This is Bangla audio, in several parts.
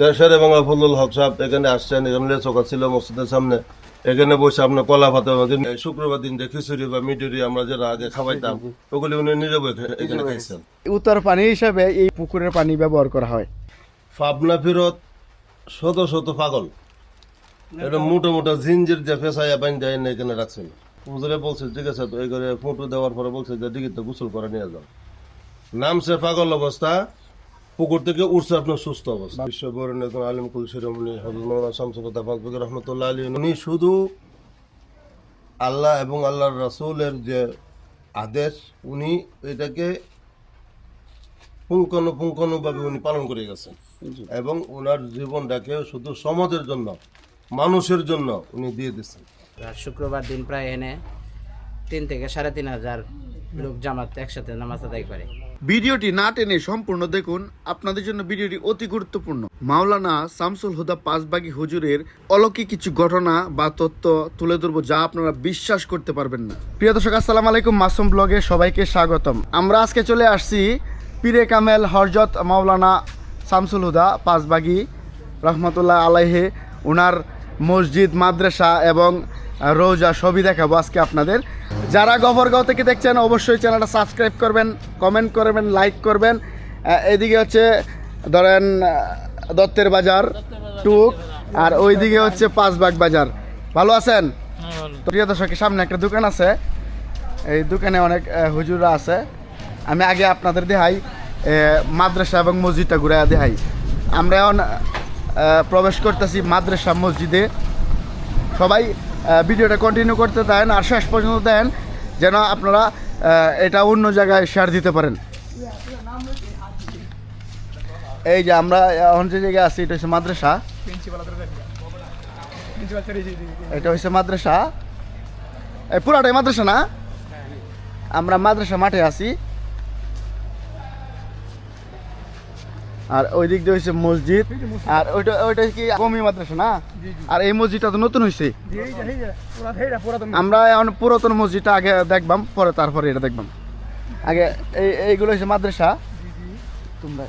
দেশের বাংলা ফজলুল হক সাহেব এখানে আসছেন এখানে চোখা ছিল মসজিদের সামনে। এখানে বসে আপনার কলা ভাতে শুক্রবার দিন যে খিচুড়ি বা মিটুরি আমরা যেটা আগে খাওয়াইতাম ওগুলি উনি নিজে এখানে খাইছেন। উত্তর পানি হিসাবে এই পুকুরের পানি ব্যবহার করা হয়। পাবনা ফিরত শত শত পাগল। এটা মোটা মোটা জিঞ্জির যে ফেসাইয়া বাইন দেয় না এখানে রাখছেন হুজুরে বলছে ঠিক আছে তো এই করে ফটো দেওয়ার পরে বলছে যে দিকে তো গোসল করে নিয়ে যাও। নামছে পাগল অবস্থা। পুকুর থেকে উঠছে আপনার সুস্থ অবস্থা। বিশ্ব আলিম হজরত মৌলানা রহমতুল্লাহ আলী উনি শুধু আল্লাহ এবং আল্লাহর রাসূলের যে আদেশ উনি এটাকে পুঙ্খানুপুঙ্খানুভাবে উনি পালন করে গেছেন। এবং ওনার জীবনটাকে শুধু সমাজের জন্য মানুষের জন্য উনি দিয়ে দিচ্ছেন শুক্রবার দিন প্রায় এনে তিন থেকে সাড়ে তিন হাজার লোক জামাত একসাথে নামাজ আদায় করে। ভিডিওটি না টেনে সম্পূর্ণ দেখুন। আপনাদের জন্য ভিডিওটি অতি গুরুত্বপূর্ণ। মাওলানা শামসুল হুদা পাঁচবাগি হুজুরের অলৌকিক কিছু ঘটনা বা তথ্য তুলে ধরবো যা আপনারা বিশ্বাস করতে পারবেন না। প্রিয় দর্শক, আসসালামু আলাইকুম। মাসুম ব্লগে সবাইকে স্বাগতম। আমরা আজকে চলে আসছি পীরে কামেল হরজত মাওলানা শামসুল হুদা পাঁচবাগি রহমতুল্লাহ আলাইহে ওনার মসজিদ, মাদ্রাসা এবং রোজা সবই দেখাবো আজকে আপনাদের। যারা গফরগাঁও থেকে দেখছেন অবশ্যই চ্যানেলটা সাবস্ক্রাইব করবেন কমেন্ট করবেন লাইক করবেন। এদিকে হচ্ছে ধরেন দত্তের বাজার টুক আর ওইদিকে হচ্ছে পাঁচবাগ বাজার। ভালো আছেন? তো প্রিয় দর্শকের সামনে একটা দোকান আছে। এই দোকানে অনেক আহ, হুজুররা আছে। আমি আগে আপনাদের দেখাই আহ, মাদ্রাসা এবং মসজিদটা ঘুরে দেখাই। আমরা এখন প্রবেশ করতেছি মাদ্রাসা মসজিদে। সবাই ভিডিওটা কন্টিনিউ করতে দেন আর শেষ পর্যন্ত দেন, যেন আপনারা এটা অন্য জায়গায় শেয়ার দিতে পারেন। এই যে আমরা এখন যে জায়গায় আছি, এটা হচ্ছে মাদ্রাসা। এটা হচ্ছে মাদ্রাসা। এই পুরাটাই মাদ্রাসা না? আমরা মাদ্রাসা মাঠে আছি। আর ওই দিক দিয়ে হচ্ছে মসজিদ। আর ওইটা ওইটা কি কমি মাদ্রাসা না? আর এই মসজিদটা তো নতুন হয়েছে আমরা এখন পুরাতন মসজিদটা আগে দেখবাম পরে তারপরে এটা দেখবাম। আগে এই এইগুলো হচ্ছে মাদ্রাসা। তোমরা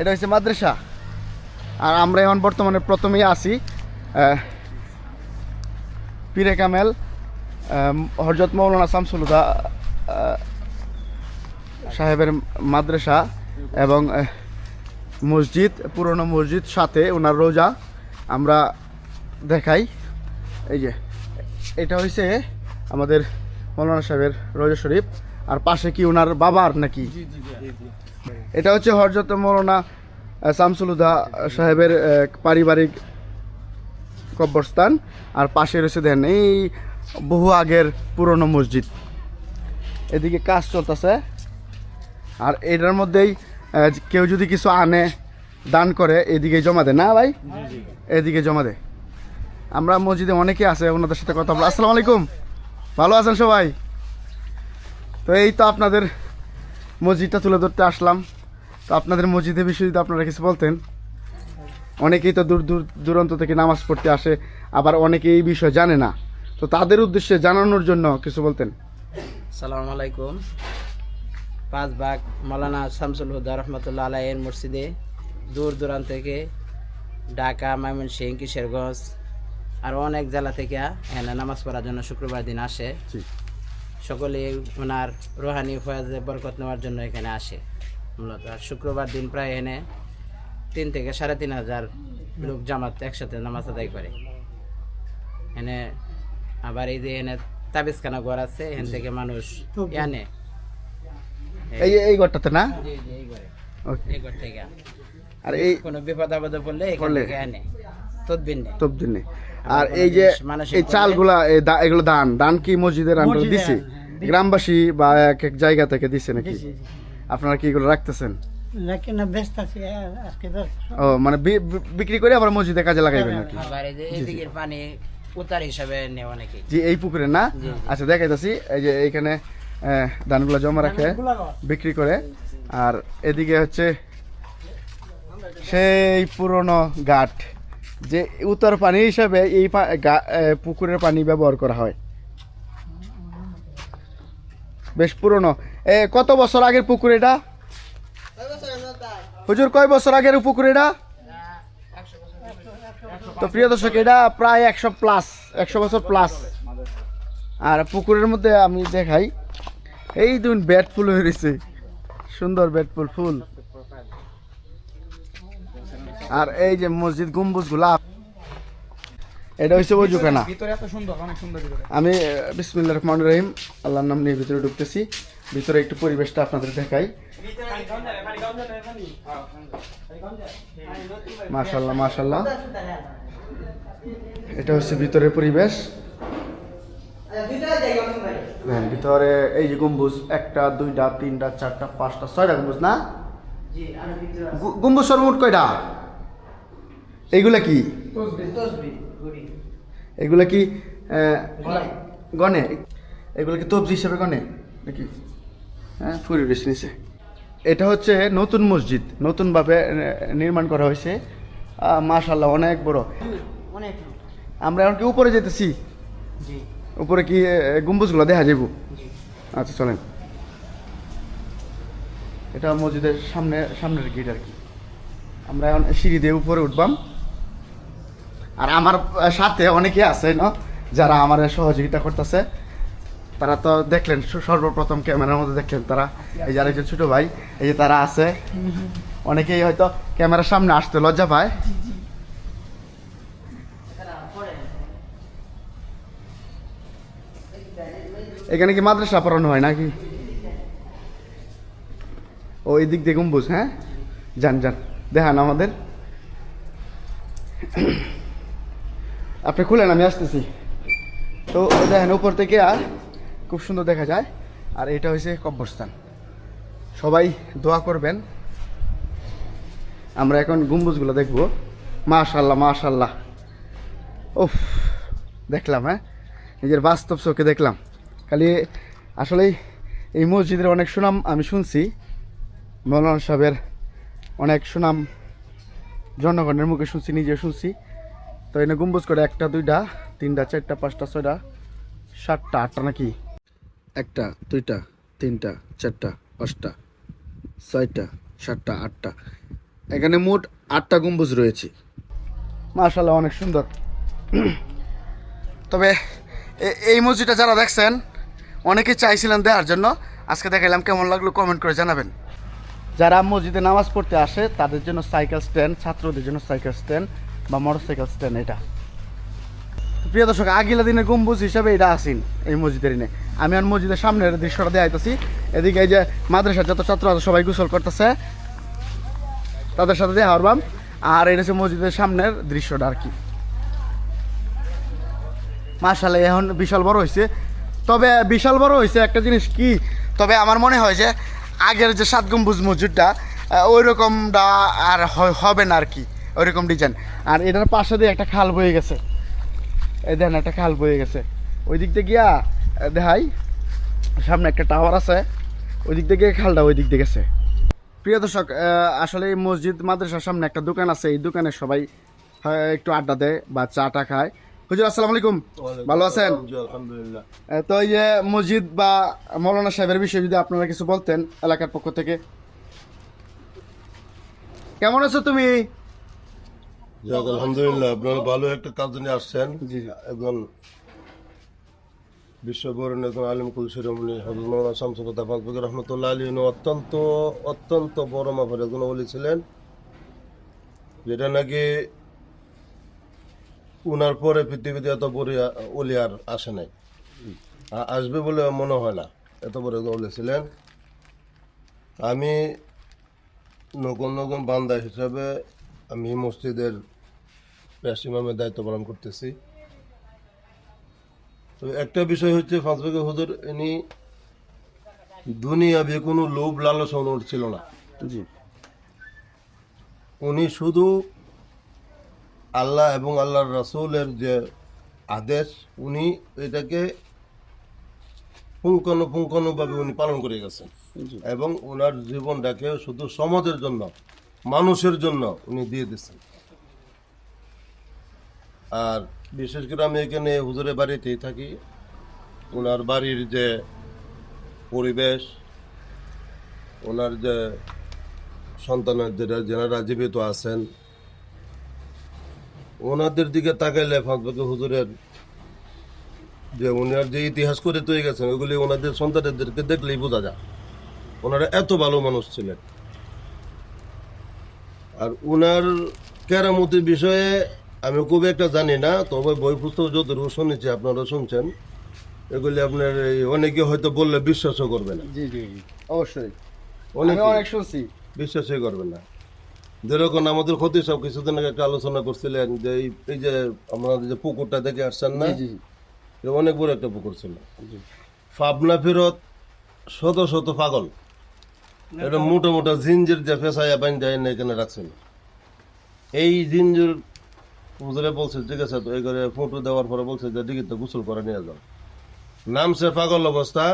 এটা হচ্ছে মাদ্রাসা। আর আমরা এখন বর্তমানে প্রথমেই আছি আহ, পীরে কামেল আহ, হরজত মৌলানা শামসুলুদা সাহেবের মাদ্রাসা। এবং মসজিদ পুরনো মসজিদ সাথে ওনার রোজা আমরা দেখাই। এই যে এটা হয়েছে আমাদের মৌলানা সাহেবের রোজা শরীফ। আর পাশে কি ওনার বাবার নাকি? এটা হচ্ছে হরজত মৌলানা শামসুলুদা সাহেবের পারিবারিক কবরস্থান। আর পাশে রয়েছে দেন এই বহু আগের পুরনো মসজিদ। এদিকে কাজ চলতেছে। আর এটার মধ্যেই কেউ যদি কিছু আনে, দান করে, এদিকে জমা দেয় না ভাই? এদিকে জমা দেয় আমরা মসজিদে অনেকে আছে, ওনাদের সাথে কথা বলো। আসসালামু আলাইকুম। ভালো আছেন সবাই? তো এই তো আপনাদের মসজিদটা তুলে ধরতে আসলাম। তো আপনাদের মসজিদের বিষয়ে যদি আপনারা কিছু বলতেন। অনেকেই তো দূর দূর, দূরান্ত থেকে নামাজ পড়তে আসে, আবার অনেকে এই বিষয় জানে না। তো তাদের উদ্দেশ্যে জানানোর জন্য কিছু বলতেন। সালাম আলাইকুম। পাঁচ বাগ মৌলানা শামসুল হুদা রহমতুল্লাহ আলাইয়ের মসজিদে দূর দূরান্ত থেকে ঢাকা ময়মনসিং কিশোরগঞ্জ আর অনেক জেলা থেকে এখানে নামাজ পড়ার জন্য শুক্রবার দিন আসে। সকলে ওনার রোহানি ফয়াজে বরকত নেওয়ার জন্য এখানে আসে। মূলত আর শুক্রবার দিন প্রায় এনে তিন থেকে সাড়ে তিন হাজার লোক জামাত একসাথে নামাজ আদায় করে। এনে আবার এই যে এনে তাবিজখানা ঘর আছে এখান থেকে মানুষ এনে এই এই ঘরটাতে না? এই ঘরে। থেকে। আর এই কোনো বিপদ আপদে পড়লে আর এই যে এই চালগুলা এগুলো দান। দান কি মসজিদের আন্ডারে দিছে? গ্রামবাসী বা এক এক জায়গা থেকে দিছে নাকি? আপনারা কি এগুলো রাখতেছেন? নাকি না ব্যস্ত আছি আজকে ব্যস্ত। ও মানে বিক্রি করে আবার মসজিদে কাজে লাগাইবেন নাকি? আবার এই যে এদিকের পানি উতার হিসাবে নেই অনেকেই জি এই পুকুরে না? আচ্ছা দেখাইতেছি। এই যে এইখানে ধানগুলো জমা রাখে বিক্রি করে। আর এদিকে হচ্ছে সেই পুরনো ঘাট যে উত্তর পানি হিসাবে এই পুকুরের পানি ব্যবহার করা হয়। বেশ পুরনো। এ কত বছর আগের পুকুর এটা? হুজুর কয় বছর আগের পুকুর এটা? তো প্রিয় দর্শক এটা প্রায় একশো প্লাস একশো বছর প্লাস আর পুকুরের মধ্যে আমি দেখাই। এই দুন ব্যাট ফুল হয়ে রয়েছে সুন্দর ব্যাট ফুল ফুল। আর এই যে মসজিদ গম্বুজগুলা এটা হচ্ছে ওজুখানা আমি বিসমিল্লা রহমান রহিম আল্লাহর নাম নিয়ে ভিতরে ঢুকতেছি। ভিতরে একটু পরিবেশটা আপনাদের দেখাই। মাশাল্লাহ মাশাল্লাহ। এটা হচ্ছে ভিতরের পরিবেশ। হ্যাঁ ভিতরে এই যে গম্বুজ একটা দুইটা তিনটা চারটা পাঁচটা ছয়টা গম্বুজ না? গম্বুজ সর্বমোট কয়টা? এইগুলা কি? এগুলা কি গনে এগুলো কি তবজি হিসেবে গনে নাকি? হ্যাঁ পরিবেশ নিচে এটা হচ্ছে নতুন মসজিদ নতুনভাবে নির্মাণ করা হয়েছে। মাশাল্লাহ অনেক বড়। অনেক আমরা এখন কি উপরে যেতেছি জি। উপরে কি গম্বুজগুলো দেখা যাব আচ্ছা চলেন। এটা মসজিদের সামনে সামনের গেট আর কি। আমরা এখন সিঁড়ি দিয়ে উপরে উঠবাম। আর আমার সাথে অনেকে আছে না? যারা আমার সহযোগিতা করতেছে। তারা তো দেখলেন সর্বপ্রথম ক্যামেরার মধ্যে দেখলেন তারা। এই যে আরেকজন ছোট ভাই এই যে তারা আছে। অনেকেই হয়তো ক্যামেরার সামনে আসতে লজ্জা পায়। এখানে কি মাদ্রাসা পড়ানো হয় নাকি? ও এই দিক দিয়ে গম্বুজ হ্যাঁ? যান যান, দেখান আমাদের। আপনি খুলেন, আমি আসতেছি। তো দেখেন, উপর থেকে আর খুব সুন্দর দেখা যায়। আর এটা হয়েছে কব্বরস্থান সবাই দোয়া করবেন। আমরা এখন গম্বুজগুলো দেখব। মাশাল্লাহ মাশাল্লাহ। উফ, দেখলাম হ্যাঁ? নিজের বাস্তব চোখে দেখলাম। খালি আসলেই এই মসজিদের অনেক সুনাম আমি শুনছি। মৌলানা সাহেবের অনেক সুনাম জনগণের মুখে শুনছি নিজে শুনছি। তো এনে গম্বুজ করে একটা, দুইটা, তিনটা, চারটা, পাঁচটা, ছয়টা, সাতটা, আটটা নাকি? একটা, দুইটা, তিনটা, চারটা, পাঁচটা, ছয়টা, সাতটা, আটটা। এখানে মোট আটটা গম্বুজ রয়েছে। মাশাল্লাহ অনেক সুন্দর। তবে এই মসজিদটা যারা দেখছেন অনেকে চাইছিলেন দেওয়ার জন্য। আজকে দেখাইলাম কেমন লাগল কমেন্ট করে জানাবেন। যারা মসজিদে নামাজ পড়তে আসে, তাদের জন্য সাইকেল স্ট্যান্ড ছাত্রদের জন্য সাইকেল স্ট্যান্ড বা মোটরসাইকেল স্ট্যান্ড এটা। প্রিয় দর্শক, আগিলা দিনের গম্বুজ হিসাবে এটা আসিন এই মসজিদের ইনে আমি আর মসজিদের সামনের দৃশ্যটা দেখাইতেছি। এদিকে এই যে মাদ্রাসার যত ছাত্র আছে, সবাই গোসল করতেছে। তাদের সাথে দেখা হরবাম আর এটা হচ্ছে মসজিদের সামনের দৃশ্যটা আর কি। মার্শাল এখন বিশাল বড় হয়েছে তবে বিশাল বড় হয়েছে একটা জিনিস কি? তবে আমার মনে হয় যে আগের যে সাত গম্বুজ মসজিদটা ওই রকমটা আর হবে না আর কি ওই রকম ডিজাইন আর এটার পাশে দিয়ে একটা খাল বয়ে গেছে। এই দেখেন, একটা খাল বয়ে গেছে। ওই দিক দিয়ে গিয়া দেখাই, সামনে একটা টাওয়ার আছে। ওই দিক গিয়ে খালটা ওই দিক দিয়ে গেছে। প্রিয় দর্শক আসলে এই মসজিদ মাদ্রাসার সামনে একটা দোকান আছে। এই দোকানে সবাই একটু আড্ডা দেয় বা চাটা খায়। হুজুর আসসালামু আলাইকুম। ভালো আছেন? আলহামদুলিল্লাহ। তো এই যে মসজিদ বা মৌলানা সাহেবের বিষয়ে যদি আপনারা কিছু বলতেন এলাকার পক্ষ থেকে। কেমন আছো তুমি? আলহামদুলিল্লাহ আপনারা ভালো একটা কাজ নিয়ে আসছেন। জি। এবং বিশ্ববরণ্য একজন আলিম কুল শিরোমণি হজরত মৌলানা শামসুল্লাহ ফাকবুক রহমতুল্লাহ আলী অত্যন্ত অত্যন্ত বড় মাপের একজন অলি ছিলেন। যেটা নাকি উনার পরে পৃথিবীতে এত বড় অলি আর আসে নাই। আসবে বলে মনে হয় না। এত বড় অলি ছিলেন। আমি নতুন নতুন বান্দা হিসাবে আমি মসজিদের প্যাস ইমামের দায়িত্ব পালন করতেছি। তো একটা বিষয় হচ্ছে ফাঁসবেগে হুজুর ইনি দুনিয়াবে কোনো লোভ লালসা ছিল না। জি। উনি শুধু আল্লাহ এবং আল্লাহর রাসূলের যে আদেশ উনি এটাকে পুঙ্খানুপুঙ্খানুভাবে উনি পালন করে গেছেন। এবং ওনার জীবনটাকে শুধু সমাজের জন্য মানুষের জন্য উনি দিয়ে দিচ্ছেন আর বিশেষ করে আমি এখানে হুজুরের বাড়িতেই থাকি। ওনার বাড়ির যে পরিবেশ ওনার যে সন্তানদের যারা জীবিত আছেন ওনাদের দিকে তাকাইলে ফাঁসবাকি হুজুরের যে ওনার যে ইতিহাস করে তৈরি গেছেন ওগুলি ওনাদের সন্তানদেরকে দেখলেই বোঝা যায়। ওনারা এত ভালো মানুষ ছিলেন। আর ওনার কেরামতির বিষয়ে আমি খুব একটা জানি না তবে বই পুস্তক যতটুকু শুনেছি আপনারা শুনছেন। এগুলি আপনার এই অনেকে হয়তো বললে বিশ্বাসও করবে না। জি জি জি। অবশ্যই। অনেকে অনেক শুনছি। বিশ্বাসই করবে না। যেরকম আমাদের ক্ষতি সব কিছুদিন আগে একটা আলোচনা করছিলেন যে এই যে আমাদের যে পুকুরটা দেখে আসছেন না? এটা অনেক বড় একটা পুকুর ছিল। জি। পাবনা ফেরত শত শত পাগল। এটা মোটা মোটা জিঞ্জির যে ফেসাইয়া বাইন দেয় না এখানে রাখছিল। এই জিঞ্জির হুজুরে বলছে ঠিক আছে তো এই করে ফটো দেওয়ার পরে বলছে যে দিকে গোসল করে নিয়ে যাও। নামছে পাগল অবস্থা।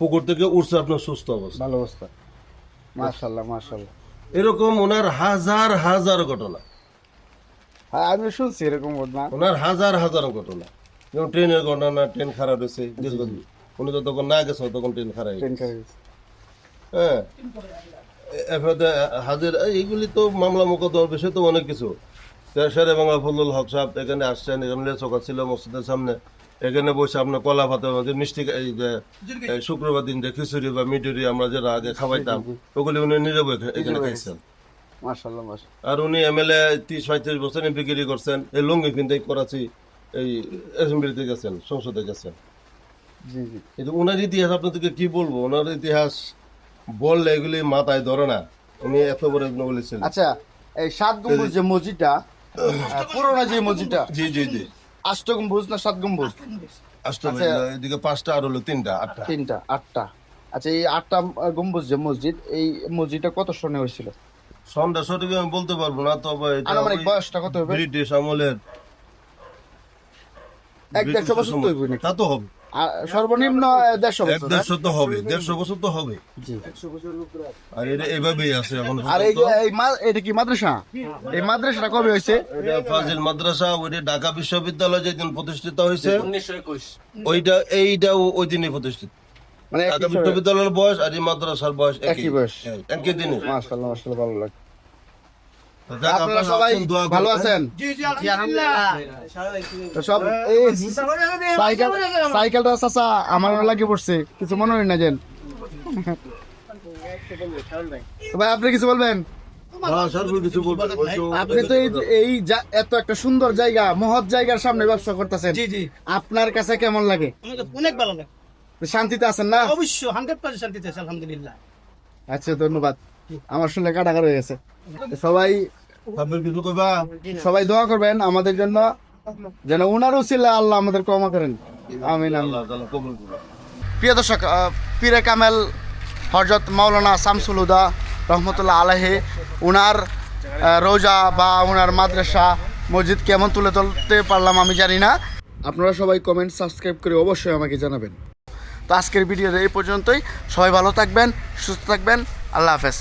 পুকুর থেকে উঠছে আপনার সুস্থ অবস্থা। ভালো অবস্থা। মাশাল্লাহ মাশাল্লাহ এরকম ওনার হাজার হাজার ঘটনা। হ্যাঁ আমি শুনছি এরকম ঘটনা। ওনার হাজার হাজার ঘটনা। যেমন ট্রেনের ঘটনা ট্রেন খারাপ হয়েছে উনি তো তখন না গেছে তখন ট্রেন খারাপ হয়ে হাজির এইগুলি তো মামলা মোকদ্দমার বিষয় তো অনেক কিছু। শেরে বাংলা ফজলুল হক সাহেব এখানে আসছেন এখানে চকা ছিল মসজিদের সামনে। এখানে বসে আপনার কলা ভাতে যে মিষ্টি এই যে এই শুক্রবার দিন যে খিচুড়ি বা মিটুরি আমরা যেটা আগে খাওয়াইতাম ওগুলি উনি নিজে এখানে খাইছেন। আর উনি এমএলএ ত্রিশ পঁয়ত্রিশ বছর বিক্রি করছেন এই লুঙ্গি কিনতে করাচ্ছি এই অ্যাসেম্বলিতে গেছেন সংসদে গেছেন। জি জি। কিন্তু ওনার ইতিহাস আপনাদেরকে কি বলব? ওনার ইতিহাস বললে এগুলি মাথায় ধরে না। উনি এত বড় একজন বলেছিলেন আচ্ছা এই সাত গম্বুজ যে মসজিদটা পুরোনো যে মসজিদটা জি জি জি। আষ্ট গম্বুজ না সাত গম্বুজ? অষ্টমী আচ্ছা। এদিকে পাঁচটা আর হলো তিনটা আটটা। তিনটা আটটা। আচ্ছা এই আটটা গম্বুজ যে মসজিদ এই মসজিদটা কত সনে হয়েছিল? সনটা সঠিক আমি বলতে পারব না তবে আনুমানিক বয়সটা কত হবে? ব্রিটিশ আমলের এক দেড়শো বছর তো তা তো হবে। আর সর্বনিম্ন দেড়শো বছর হ্যাঁ? দেড়শো তো হবে দেড়শো বছর তো হবে। আর এটা এভাবেই আছে এখন আর এই এই এটা কি মাদ্রাসা? এই মাদ্রাসাটা কবে হয়েছে? ফাজিল মাদ্রাসা ওইটা ঢাকা বিশ্ববিদ্যালয় যেদিন প্রতিষ্ঠিত হয়েছে ওইটা এইটাও ওই দিনই প্রতিষ্ঠিত। মানে ঢাকা বিশ্ববিদ্যালয়ের বয়স আর এই মাদ্রাসার বয়স একই। বয়স। হ্যাঁ, একই দিনে। মাশাআল্লাহ মাশাআল্লাহ ভালো লাগে আপনারা সবাই ভালো আছেন? সব এই সাইকেল সাইকেলটা চাচা আমার লাগে পড়ছে। কিছু মনে হয় না যেন। ভাই আপনি কিছু বলবেন? আপনি তো এই এত একটা সুন্দর জায়গা মহৎ জায়গার সামনে ব্যবসা করতেছেন। জি জি। আপনার কাছে কেমন লাগে? অনেক ভালো লাগে। শান্তিতে আছেন না? অবশ্য হান্ড্রেড পার্সেন্ট শান্তিতে আছে আলহামদুলিল্লাহ। আচ্ছা ধন্যবাদ। আমার শুনে কাটাকার হয়ে গেছে। সবাই কিছু কইবা? সবাই দোয়া করবেন আমাদের জন্য যেন উনার উচিলে আল্লাহ আমাদের ক্ষমা করেন। আমিন আল্লাহ আল্লাহ তাআলা কবুল করুন। প্রিয় দর্শক পীরে কামেল হজরত মাওলানা শামসুল হুদা রহমতুল্লাহ আলহে উনার রোজা বা উনার মাদ্রাসা মসজিদ কেমন তুলে তুলতে পারলাম আমি জানি না। আপনারা সবাই কমেন্ট সাবস্ক্রাইব করে অবশ্যই আমাকে জানাবেন। তো আজকের ভিডিওতে এই পর্যন্তই। সবাই ভালো থাকবেন সুস্থ থাকবেন। আল্লাহ হাফেজ।